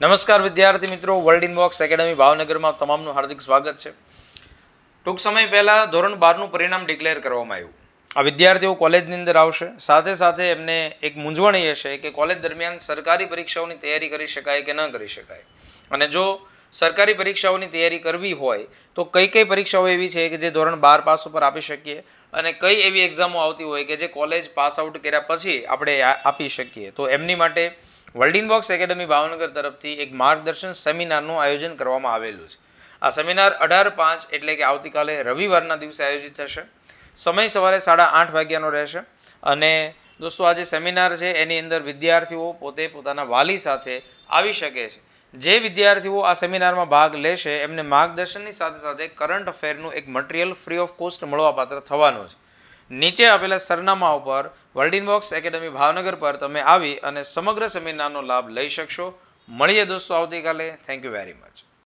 નમસ્કાર વિદ્યાર્થી મિત્રો વર્લ્ડ ઇનબોક્સ એકેડમી ભાવનગરમાં તમામનું હાર્દિક સ્વાગત છે. ટૂંક સમય પહેલાં ધોરણ બારનું પરિણામ ડિક્લેર કરવામાં આવ્યું. આ વિદ્યાર્થીઓ કોલેજની અંદર આવશે. સાથે સાથે એમને એક મૂંઝવણ એ હશે કે કોલેજ દરમિયાન સરકારી પરીક્ષાઓની તૈયારી કરી શકાય કે ન કરી શકાય. અને જો સરકારી પરીક્ષાઓની તૈયારી કરવી હોય તો કઈ કઈ પરીક્ષાઓ એવી છે કે જે ધોરણ બાર પાસ ઉપર આપી શકીએ અને કઈ એવી એક્ઝામો આવતી હોય કે જે કોલેજ પાસ આઉટ કર્યા પછી આપણે આપી શકીએ. તો એમની માટે વર્લ્ડ ઇનબોક્સ એકેડમી ભાવનગર તરફથી એક માર્ગદર્શન સેમિનારનું આયોજન કરવામાં આવેલું છે. આ સેમિનાર અઢાર પાંચ એટલે કે આવતીકાલે રવિવારના દિવસે આયોજિત થશે. સમય સવારે સાડા આઠ વાગ્યાનો રહેશે અને દોસ્તો, આ જે સેમિનાર છે એની અંદર વિદ્યાર્થીઓ પોતે પોતાના વાલી સાથે આવી શકે છે. જે વિદ્યાર્થીઓ આ સેમિનારમાં ભાગ લેશે, એમને માર્ગદર્શનની સાથે સાથે કરંટ અફેરનું એક મટીરિયલ ફ્રી ઓફ કોસ્ટ મળવાપાત્ર થવાનું છે. નીચે આપેલા સરનામા ઉપર વર્લ્ડ ઇનબોક્સ એકેડમી ભાવનગર પર તમે આવી અને સમગ્ર સેમિનારનો લાભ લઈ શકશો. મળીએ દોસ્તો, આવતીકાલે. Thank you very much